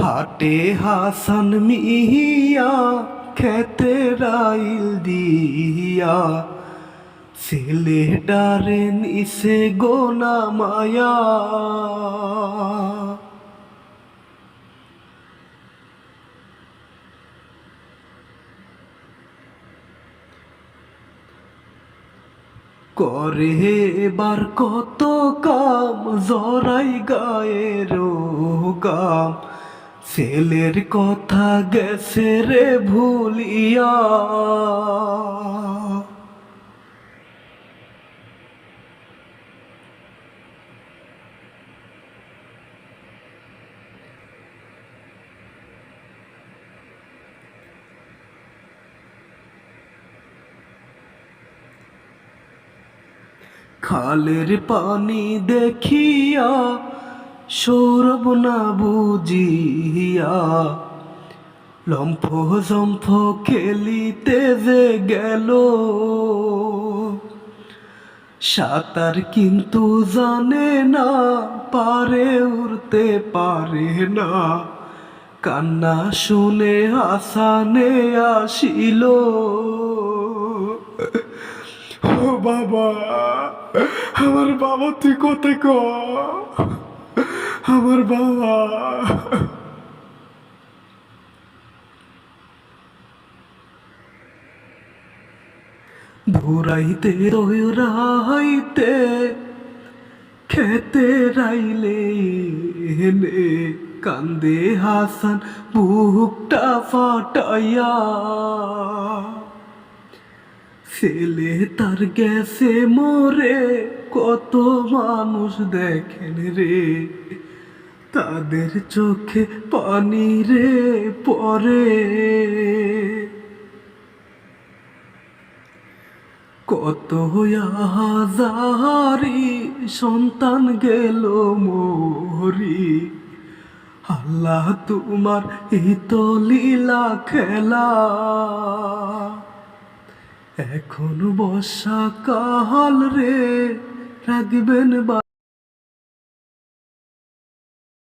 হাটে হাসান মিহিয়া খেতে রাইল দিয়া। ছেলে ডারে নিসে গোনা মায়া। করে এবার কত কাম, জরাই গায়ের গাম ছেলের কথা গেছে রে ভুলিয়া। খালের পানি দেখিয়া সৌরভ না বুঝিয়া লম্ফ জম্ফ খেলিতে যে গেল। সাঁতার কিন্তু জানে না, পারে উড়তে পারে না। কান্না শুনে হাসানে আসিল। ও বাবা, আমার বাবা তুই কোথায় ক আমার বাবা ধুরাইতে রাইতে খেতে রাইলে এনে কান্দে হাসান বুকটা ফাটাইয়া। ছেলে তার গেছে মরে, কত মানুষ দেখেন রে। তাদের চোখে পানি রে পরে। কত হাজারি সন্তান গেল মোরি আল্লাহ তোমার লীলা খেলা। এখন বর্ষা কাল রে রাখবেন বা